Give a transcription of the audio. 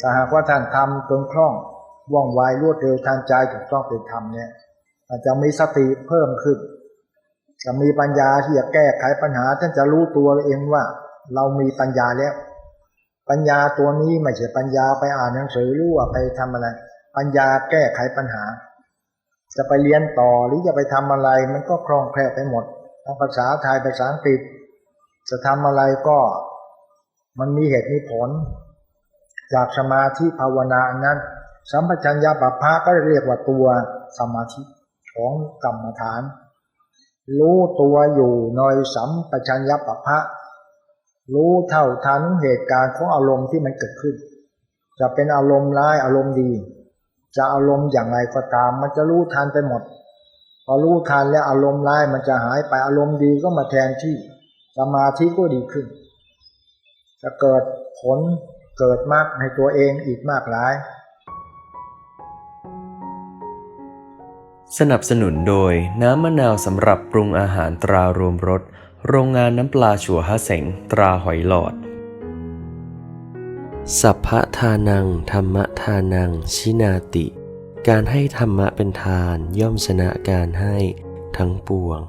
ถ้าหากว่าท่านทำจนคล่องว่องไวรวดเร็วทันใจถูกต้องเป็นธรรมเนี่ยอาจจะมีสติเพิ่มขึ้น จะมีปัญญาที่จะแก้ไขปัญหาท่านจะรู้ตัวเองว่า เรามีปัญญาแล้ว ปัญญาตัวนี้ไม่ใช่ปัญญาไปอ่านหนังสือหรือว่าไปทำอะไร ปัญญาแก้ไขปัญหา จะไปเรียนต่อหรือจะไปทำอะไร มันก็คล่องแคล่วไปหมดทั้งภาษาไทยภาษาอังกฤษ จะทำอะไรก็ มันมีเหตุมีผล จากสมาธิภาวนาอนั้น สัมปชัญญะปัปพะก็เรียกว่าตัวสมาธิของกรรมฐาน รู้ตัวอยู่ในสัมปชัญญะปัปพะรู้เท่าทันเหตุการณ์ของอารมณ์ที่มันเกิดขึ้น จะเป็นอารมณ์ร้ายอารมณ์ดี จะอารมณ์อย่างไรก็ตาม มันจะรู้ทันไปหมด พอรู้ทันแล้วอารมณ์ร้ายมันจะหายไปอารมณ์ดีก็มาแทนที่สมาธิก็ดีขึ้น จะเกิดผล เกิดมากในตัวเองอีกมากหลาย สนับสนุนโดยน้ำมะนาวสำหรับปรุงอาหารตรารวมรสโรงงานน้ำปลาชัวฮะเสงตราหอยหลอด สัพพะทานัง ธรรมทานัง ชินาติ การให้ธรรมะเป็นทานย่อมชนะการให้ทั้งปวง